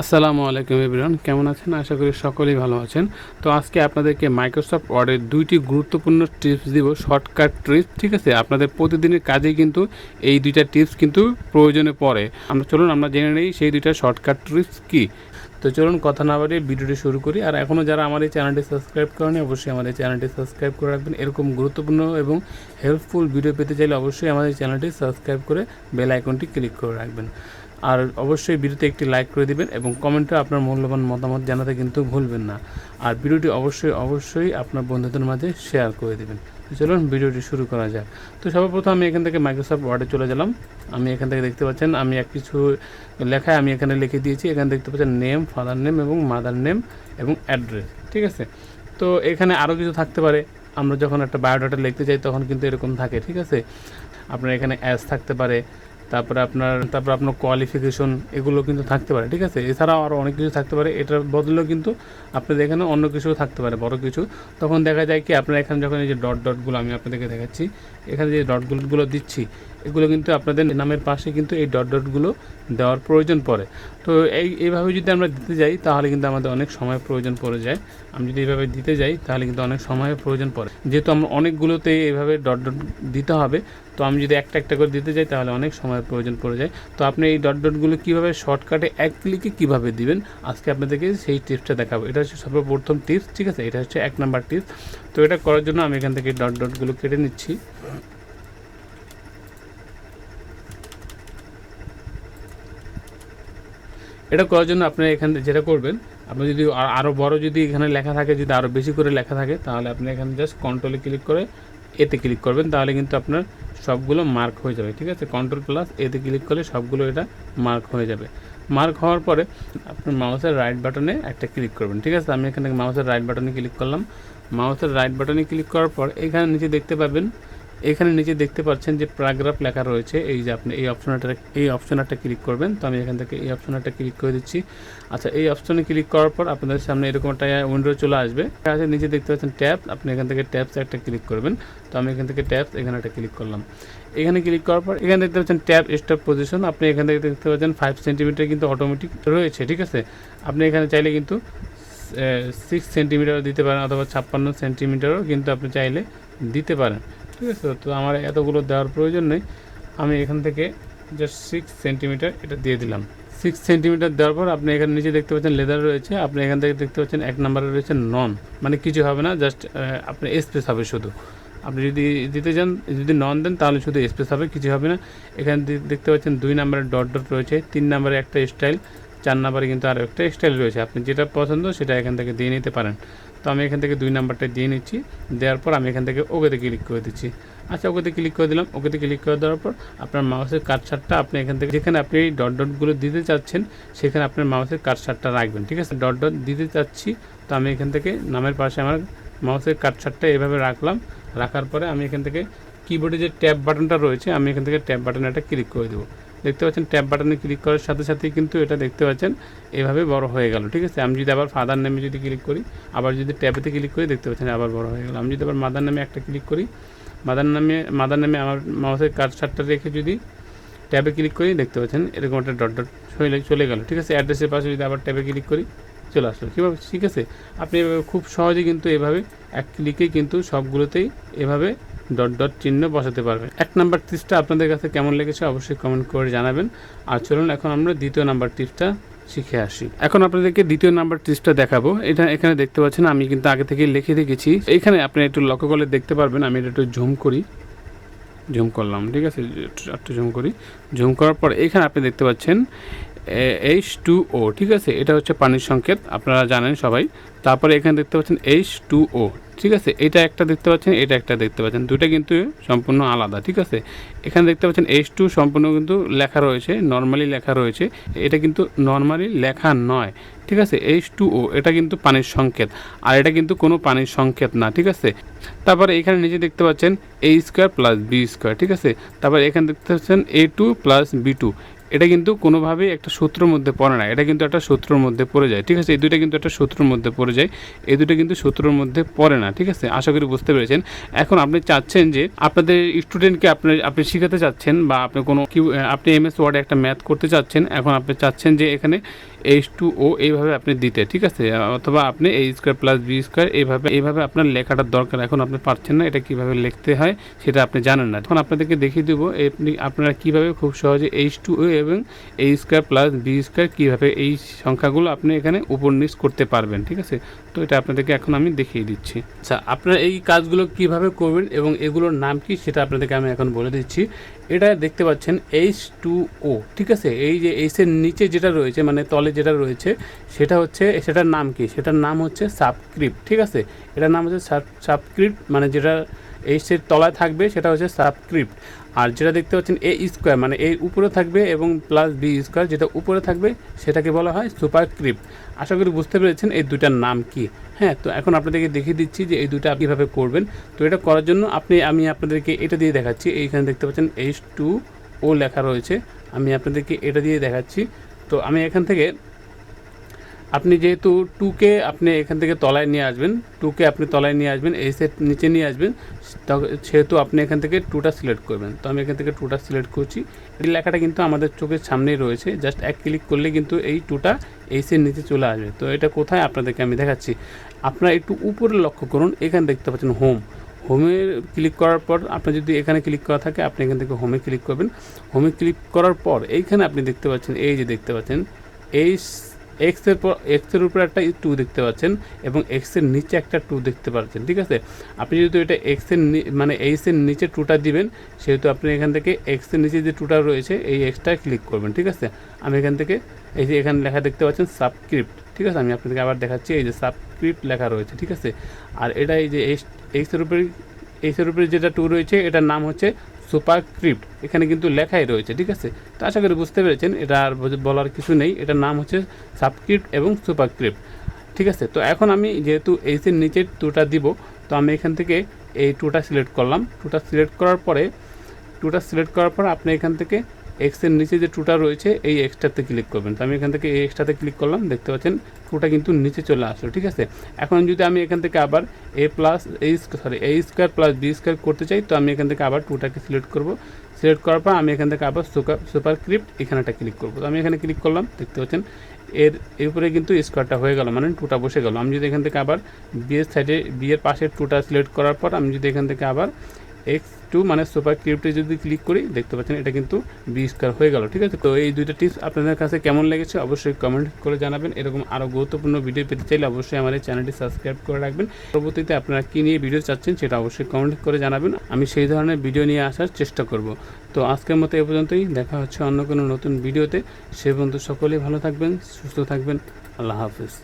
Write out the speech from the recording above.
আসসালামু আলাইকুম এভরিওয়ান, কেমন আছেন? আশা করি সকলেই ভালো আছেন। তো আজকে আপনাদেরকে মাইক্রোসফট ওয়ার্ডের দুইটি গুরুত্বপূর্ণ টিপস দিব, শর্টকাট টিপস ঠিক আছে? আপনাদের প্রতিদিনের কাজে কিন্তু এই দুইটা টিপস কিন্তু প্রয়োজনে পড়ে। আমরা চলুন, আমরা জেনে নেই সেই দুইটা শর্টকাট টিপস কী। তো চলুন, কথা না বাড়িয়ে ভিডিওটি শুরু করি। আর এখনও যারা আমার এই চ্যানেলটি সাবস্ক্রাইব করেনি অবশ্যই আমাদের চ্যানেলটি সাবস্ক্রাইব করে রাখবেন। এরকম গুরুত্বপূর্ণ এবং হেল্পফুল ভিডিও পেতে চাইলে অবশ্যই আমাদের চ্যানেলটি সাবস্ক্রাইব করে বেল আইকনটি ক্লিক করে রাখবেন। আর অবশ্যই ভিডিওতে একটি লাইক করে দিবেন এবং কমেন্টে আপনার মূল্যবান মতামত জানাতে কিন্তু ভুলবেন না। আর ভিডিওটি অবশ্যই অবশ্যই আপনার বন্ধুদের মাঝে শেয়ার করে দিবেন। চলুন ভিডিওটি শুরু করা যাক। তো সর্বপ্রথম আমি এখান থেকে মাইক্রোসফট ওয়ার্ডে চলে গেলাম। আমি এখান থেকে দেখতে পাচ্ছেন, আমি এক কিছু লেখায় আমি এখানে লিখে দিয়েছি। এখানে দেখতে পাচ্ছেন নেম ফাদার নেম এবং মাদার নেম এবং অ্যাড্রেস ঠিক আছে? তো এখানে আরও কিছু থাকতে পারে। আমরা যখন একটা বায়োডাটা লিখতে চাই তখন কিন্তু এরকম থাকে, ঠিক আছে? আপনার এখানে অ্যাস থাকতে পারে। তারপরে আপনার, তারপর আপনার কোয়ালিফিকেশন এগুলো কিন্তু থাকতে পারে, ঠিক আছে? এছাড়াও আরও অনেক কিছু থাকতে পারে। এটার বদলেও কিন্তু আপনাদের এখানে অন্য কিছু থাকতে পারে, বড় কিছু। তখন দেখা যায় কি, আপনার এখানে যখন এই যে ডট ডটগুলো আমি আপনাদেরকে দেখাচ্ছি, এখানে যে ডটগুলোগুলো দিচ্ছি এগুলো কিন্তু আপনাদের নামের পাশে কিন্তু এই ডট ডটগুলো দেওয়ার প্রয়োজন পড়ে। তো এই, এইভাবে যদি আমরা দিতে যাই, তাহলে কিন্তু আমাদের অনেক সময় প্রয়োজন পড়ে যায়। আমি যদি এইভাবে দিতে যাই, তাহলে কিন্তু অনেক সময়ের প্রয়োজন পড়ে। যেহেতু আমরা অনেকগুলোতে এইভাবে ডট ডট দিতে হবে, তো আমি যদি একটা একটা করে দিতে যাই, তাহলে অনেক সময়ের প্রয়োজন পড়ে যায়। তো আপনি এই ডট ডটগুলো কীভাবে শর্টকাটে এক ক্লিকে কীভাবে দিবেন, আজকে আপনাদেরকে সেই টিপসটা দেখাবো। এটা হচ্ছে সর্বপ্রথম টিপস, ঠিক আছে? এটা হচ্ছে এক নাম্বার টিপস। তো এটা করার জন্য আমি এখান থেকে ডট ডটগুলো কেটে নিচ্ছি। এটা করার জন্য আপনি এখানে যেটা করবেন, আপনি যদি আর- আরও বড় যদি এখানে লেখা থাকে, যদি আরও বেশি করে লেখা থাকে, তাহলে আপনি এখানে জাস্ট কন্ট্রোলে ক্লিক করে এতে ক্লিক করবেন, তাহলে কিন্তু আপনার সবগুলো মার্ক হয়ে যাবে, ঠিক আছে? কন্ট্রোল প্লাস এতে ক্লিক করলে সবগুলো এটা মার্ক হয়ে যাবে। মার্ক হওয়ার পরে আপনার মাউসের রাইট বাটনে একটা ক্লিক করবেন, ঠিক আছে? আমি এখানে মাউসের রাইট বাটনে ক্লিক করলাম। মাউসের রাইট বাটনে ক্লিক করার পর এখানে নিচে দেখতে পাবেন এখানে নিচে দেখতে পাচ্ছেন যে প্যারাগ্রাফ লেখা রয়েছে। এই যে আপনি এই অপশনটা এই অপশনটা ক্লিক করবেন। তো আমি এখান থেকে এই অপশনটা ক্লিক করে দিচ্ছি। আচ্ছা এই অপশনে ক্লিক করার পর আপনাদের সামনে এরকম একটা উইন্ডো চলে আসবে। আছে, নিচে দেখতে পাচ্ছেন ট্যাব। আপনি এখান থেকে ট্যাবস একটা ক্লিক করবেন। তো আমি এখান থেকে ট্যাবস এখানে একটা ক্লিক করলাম। এখানে ক্লিক করার পর এখানে দেখতে পাচ্ছেন ট্যাব স্টপ পজিশন। আপনি এখান থেকে দেখতে পাচ্ছেন ফাইভ সেন্টিমিটার কিন্তু অটোমেটিক রয়েছে, ঠিক আছে? আপনি এখানে চাইলে কিন্তু সিক্স সেন্টিমিটারও দিতে পারেন অথবা ছাপ্পান্ন সেন্টিমিটারও কিন্তু আপনি চাইলে দিতে পারেন। ঠিক আছে, তো আমার এতগুলো দেওয়ার প্রয়োজন নেই। আমি এখান থেকে জাস্ট সিক্স সেন্টিমিটার এটা দিয়ে দিলাম। সিক্স সেন্টিমিটার দেওয়ার পর আপনি এখানে নিচে দেখতে পাচ্ছেন লেদার রয়েছে। আপনি এখান থেকে দেখতে পাচ্ছেন এক নম্বরে রয়েছে নন মানে কিছু হবে না জাস্ট আপনার স্পেস হবে শুধু। আপনি যদি দিতে চান, যদি নন দেন, তাহলে শুধু স্পেস হবে, কিছু হবে না। এখানে দেখতে পাচ্ছেন দুই নম্বরে ডট ডট রয়েছে, তিন নম্বরে একটা স্টাইল চার নম্বরে কিন্তু আরও একটা স্টাইল রয়েছে। আপনি যেটা পছন্দ সেটা এখান থেকে দিয়ে নিতে পারেন। তো আমি এখান থেকে দুই নাম্বারটা দিয়ে নিচ্ছি। দেওয়ার পর আমি এখান থেকে ওকেতে ক্লিক করে দিচ্ছি। আচ্ছা ওকেতে ক্লিক করে দিলাম। ওকেতে ক্লিক করে দেওয়ার পর আপনার মাউসের কাটসারটা আপনি এখান থেকে যেখানে আপনি এই ডট ডটগুলো দিতে চাচ্ছেন, সেখানে আপনার মাউসের কাটসারটা রাখবেন, ঠিক আছে? ডট ডট দিতে চাচ্ছি। তো আমি এখান থেকে নামের পাশে আমার মাউসের কাটসারটা এভাবে রাখলাম। রাখার পরে আমি এখান থেকে কিবোর্ডে যে ট্যাব বাটনটা রয়েছে, আমি এখান থেকে ট্যাব বাটনে একটা ক্লিক করে দেবো। দেখতে পাচ্ছেন ট্যাপ বাটনে ক্লিক করার সাথে সাথেই কিন্তু এটা দেখতে পাচ্ছেন, এভাবে বড় হয়ে গেল, ঠিক আছে? আমি যদি আবার ফাদার নেমে যদি ক্লিক করি, আবার যদি ট্যাবেতে ক্লিক করি, দেখতে পাচ্ছেন আবার বড় হয়ে গেল। আমি যদি আবার মাদার নামে একটা ক্লিক করি মাদার নামে মাদার নামে আমার মাউসের কার্সারটা রেখে যদি ট্যাবে ক্লিক করি, দেখতে পাচ্ছেন এরকম একটা ডট ডট চলে গেল, ঠিক আছে? অ্যাড্রেসের পাশে যদি আবার ট্যাবে ক্লিক করি চলে আসলো। কীভাবে? ঠিক আছে? আপনি এভাবে খুব সহজে কিন্তু এভাবে এক ক্লিকে কিন্তু সবগুলোতেই এভাবে ডট ডট চিহ্ন বসাতে পারবেন। এক নাম্বার টিপসটা আপনাদের কাছে কেমন লেগেছে অবশ্যই কমেন্ট করে জানাবেন। আর চলুন, এখন আমরা দ্বিতীয় নাম্বার টিপসটা শিখে আসি। এখন আপনাদেরকে দ্বিতীয় নাম্বার টিপসটা দেখাবো। এটা এখানে দেখতে পাচ্ছেন, আমি কিন্তু আগে থেকে লিখে রেখেছি। এখানে আপনি একটু লক্ষ্য করলে দেখতে পারবেন, আমি এটা একটু ঝুম করি। জুম করলাম, ঠিক আছে? একটু জুম করি। জুম করার পর এখানে আপনি দেখতে পাচ্ছেন এইচ টু ও ঠিক আছে? এটা হচ্ছে পানির সংকেত, আপনারা জানেন সবাই। তারপরে এখানে দেখতে পাচ্ছেন এইচ টু ও ঠিক আছে? এটা একটা দেখতে পাচ্ছেন, এটা একটা দেখতে পাচ্ছেন। দুটা কিন্তু সম্পূর্ণ আলাদা, ঠিক আছে? এখানে দেখতে পাচ্ছেন এইচ টু সম্পূর্ণ কিন্তু লেখা রয়েছে নর্মালি লেখা রয়েছে। এটা কিন্তু নর্মালি লেখা নয়, ঠিক আছে? এইচ টু ও এটা কিন্তু পানির সংকেত, আর এটা কিন্তু কোনো পানির সংকেত না, ঠিক আছে? তারপরে এখানে নিচে দেখতে পাচ্ছেন A square plus B square ঠিক আছে? তারপর এখানে দেখতে পাচ্ছেন A two plus B two এটা কিন্তু কোনোভাবেই একটা সূত্রের মধ্যে পড়ে না, এটা কিন্তু একটা সূত্রের মধ্যে পড়ে যায়, ঠিক আছে? এই দুটো কিন্তু একটা সূত্রের মধ্যে পড়ে যায়, এই দুটো কিন্তু সূত্রের মধ্যে পড়ে না, ঠিক আছে? আশা করি বুঝতে পেরেছেন। এখন আপনি চাচ্ছেন যে আপনাদের স্টুডেন্টকে আপনি আপনি শেখাতে চাচ্ছেন বা আপনি কোনো কিউ, আপনি এম এস ওয়ার্ডে একটা ম্যাথ করতে চাচ্ছেন, এখন আপনি চাচ্ছেন যে এখানে এইচ টু ও এইভাবে আপনি দিতে, ঠিক আছে? অথবা আপনি এই স্কোয়ার প্লাস বি স্কোয়ার এইভাবে এইভাবে আপনার লেখাটার দরকার এখন আপনি পারছেন না, এটা কীভাবে লিখতে হয় সেটা আপনি জানেন না। এখন আপনাদেরকে দেখিয়ে দেবো আপনি, আপনারা কীভাবে খুব সহজে এইচ টু ও এবং এই স্কোয়ার প্লাস বি স্কোয়ার কীভাবে এই সংখ্যাগুলো আপনি এখানে উপর করতে পারবেন, ঠিক আছে? তো এটা আপনাদেরকে এখন আমি দেখিয়ে দিচ্ছি। আচ্ছা আপনারা এই কাজগুলো কীভাবে করবেন এবং এগুলোর নাম কি সেটা আপনাদেরকে আমি এখন বলে দিচ্ছি। এটা দেখতে পাচ্ছেন এইচ টু ও ঠিক আছে? এই যে এইচের নিচে যেটা রয়েছে মানে তলে যেটা রয়েছে, সেটা হচ্ছে, সেটার নাম কি? সেটার নাম হচ্ছে সাবস্ক্রিপ্ট ঠিক আছে? এটার নাম হচ্ছে সাবস্ক্রিপ্ট মানে যেটা এইচের তলায় থাকবে, সেটা হচ্ছে সাবস্ক্রিপ্ট আর যেটা দেখতে পাচ্ছেন এ স্কোয়ার মানে এই উপরে থাকবে এবং প্লাস বি স্কোয়ার, যেটা উপরে থাকবে সেটাকে বলা হয় সুপারস্ক্রিপ্ট আশা করি বুঝতে পেরেছেন এই দুটার নাম কি। হ্যাঁ তো এখন আপনাদেরকে দেখিয়ে দিচ্ছি যে এই দুটো কীভাবে করবেন। তো এটা করার জন্য আপনি, আমি আপনাদেরকে এটা দিয়ে দেখাচ্ছি। এইখানে দেখতে পাচ্ছেন এইচ টু ও লেখা রয়েছে। আমি আপনাদেরকে এটা দিয়ে দেখাচ্ছি। তো আমি এখান থেকে আপনি যেহেতু টুকে আপনি এখান থেকে তলায় নিয়ে আসবেন টুকে আপনি তলায় নিয়ে আসবেন, এই সেট নিচে নিয়ে আসবেন সেহেতু আপনি এখান থেকে টুটা সিলেক্ট করবেন। তো আমি এখান থেকে টুটা সিলেক্ট করছি। এই লেখাটা কিন্তু আমাদের চোখের সামনেই রয়েছে জাস্ট এক ক্লিক করলে কিন্তু এই টুটা এই সেট নিচে চলে আসবে। তো এটা কোথায় আপনাদেরকে আমি দেখাচ্ছি। আপনারা একটু উপরে লক্ষ্য করুন, এখানে দেখতে পাচ্ছেন হোম হোমে ক্লিক করার পর আপনার যদি এখানে ক্লিক করা থাকে, আপনি এখান থেকে হোমে ক্লিক করবেন। হোমে ক্লিক করার পর এইখানে আপনি দেখতে পাচ্ছেন, এই যে দেখতে পাচ্ছেন, এই এক্সের পর এক্সের উপরে একটা টু দেখতে পাচ্ছেন এবং এক্সের নিচে একটা টু দেখতে পাচ্ছেন, ঠিক আছে? আপনি যেহেতু এটা এক্সের মানে এইসের নিচে টুটা দিবেন, সেহেতু আপনি এখান থেকে এক্সের নিচে যে টুটা রয়েছে, এই এক্সটা ক্লিক করবেন, ঠিক আছে? আমি এখান থেকে, এই যে এখানে লেখা দেখতে পাচ্ছেন সাবস্ক্রিপ্ট ঠিক আছে? আমি আপনাদেরকে আবার দেখাচ্ছি, এই যে সাবস্ক্রিপ্ট লেখা রয়েছে, ঠিক আছে? আর এটা এই যে এক্সের উপরে এক্সের উপরে যেটা টু রয়েছে, এটার নাম হচ্ছে সুপারস্ক্রিপ্ট এখানে কিন্তু লেখাই রয়েছে, ঠিক আছে? তো আশা করি বুঝতে পেরেছেন, এটা আর বলার কিছু নেই। এটার নাম হচ্ছে সাবক্রিপ্ট এবং সুপার ক্রিপ্ট ঠিক আছে? তো এখন আমি যেহেতু এইসের নিচে টুটা দিব, তো আমি এখান থেকে এই টুটা সিলেক্ট করলাম। টুটা সিলেক্ট করার পরে, টুটা সিলেক্ট করার পর আপনি এখান থেকে এক্সের নিচে যে টুটা রয়েছে, এই এক্সট্রাতে ক্লিক করবেন। তো আমি এখান থেকে এই এক্সট্রাতে ক্লিক করলাম, দেখতে পাচ্ছেন টুটা কিন্তু নিচে চলে আসলো, ঠিক আছে? এখন যদি আমি এখান থেকে আবার এ প্লাস এই sorry A square plus B square করতে চাই, তো আমি এখান থেকে আবার টুটাকে সিলেক্ট করব। সিলেক্ট করার পর আমি এখান থেকে আবার সুপার সুপার ক্রিপ্ট এখানেটা ক্লিক করব। তো আমি এখানে ক্লিক করলাম, দেখতে পাচ্ছেন, এর এর উপরে কিন্তু স্কোয়ারটা হয়ে গেল মানে টুটা বসে গেল। আমি যদি এখান থেকে আবার বিয়ের সাইডে বিয়ের পাশের টুটা সিলেক্ট করার পর, আমি যদি এখান থেকে আবার এক্স টু মানে সুপার কিউবটি যদি ক্লিক করি, দেখতে পাচ্ছেন এটা কিন্তু বি হয়ে গেল, ঠিক আছে? তো এই দুইটা টিপস আপনাদের কাছে কেমন লেগেছে অবশ্যই কমেন্ট করে জানাবেন। এরকম আরও গুরুত্বপূর্ণ ভিডিও পেতে চাইলে অবশ্যই আমার চ্যানেলটি সাবস্ক্রাইব করে রাখবেন। পরবর্তীতে আপনারা কী নিয়ে ভিডিও চাচ্ছেন সেটা অবশ্যই কমেন্ট করে জানাবেন। আমি সেই ধরনের ভিডিও নিয়ে আসার চেষ্টা করব। তো আজকের মতো এ পর্যন্তই, দেখা হচ্ছে অন্য কোনো নতুন ভিডিওতে সে বন্ধু সকলেই ভালো থাকবেন, সুস্থ থাকবেন। আল্লাহ হাফিজ।